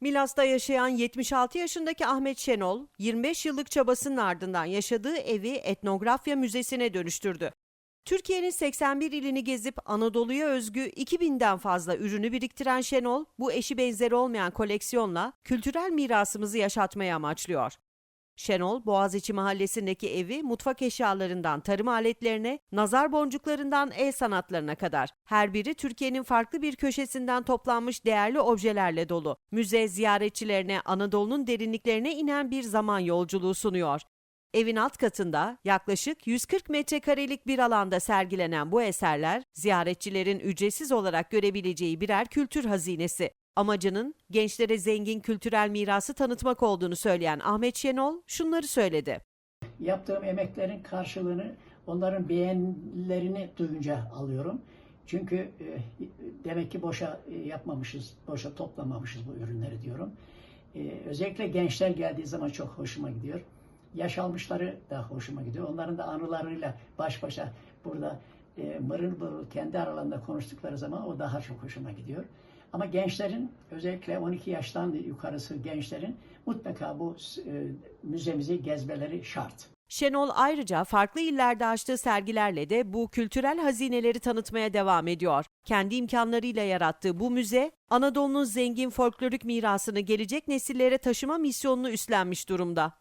Milas'ta yaşayan 76 yaşındaki Ahmet Şenol, 25 yıllık çabasının ardından yaşadığı evi etnografya müzesine dönüştürdü. Türkiye'nin 81 ilini gezip Anadolu'ya özgü 2000'den fazla ürünü biriktiren Şenol, bu eşi benzeri olmayan koleksiyonla kültürel mirasımızı yaşatmayı amaçlıyor. Şenol, Boğaziçi mahallesindeki evi mutfak eşyalarından tarım aletlerine, nazar boncuklarından el sanatlarına kadar her biri Türkiye'nin farklı bir köşesinden toplanmış değerli objelerle dolu. Müze ziyaretçilerine Anadolu'nun derinliklerine inen bir zaman yolculuğu sunuyor. Evin alt katında yaklaşık 140 metrekarelik bir alanda sergilenen bu eserler ziyaretçilerin ücretsiz olarak görebileceği birer kültür hazinesi. Amacının gençlere zengin kültürel mirası tanıtmak olduğunu söyleyen Ahmet Şenol şunları söyledi. Yaptığım emeklerin karşılığını onların beğenilerini duyunca alıyorum. Çünkü e, demek ki boşa e, yapmamışız, boşa toplamamışız bu ürünleri diyorum. E, özellikle gençler geldiği zaman çok hoşuma gidiyor. Yaş almışları da hoşuma gidiyor. Onların da anılarıyla baş başa burada e, mırıl mırıl kendi aralarında konuştukları zaman o daha çok hoşuma gidiyor. Ama gençlerin özellikle 12 yaştan yukarısı gençlerin mutlaka bu e, müzemizi gezmeleri şart. Şenol ayrıca farklı illerde açtığı sergilerle de bu kültürel hazineleri tanıtmaya devam ediyor. Kendi imkanlarıyla yarattığı bu müze, Anadolu'nun zengin folklorik mirasını gelecek nesillere taşıma misyonunu üstlenmiş durumda.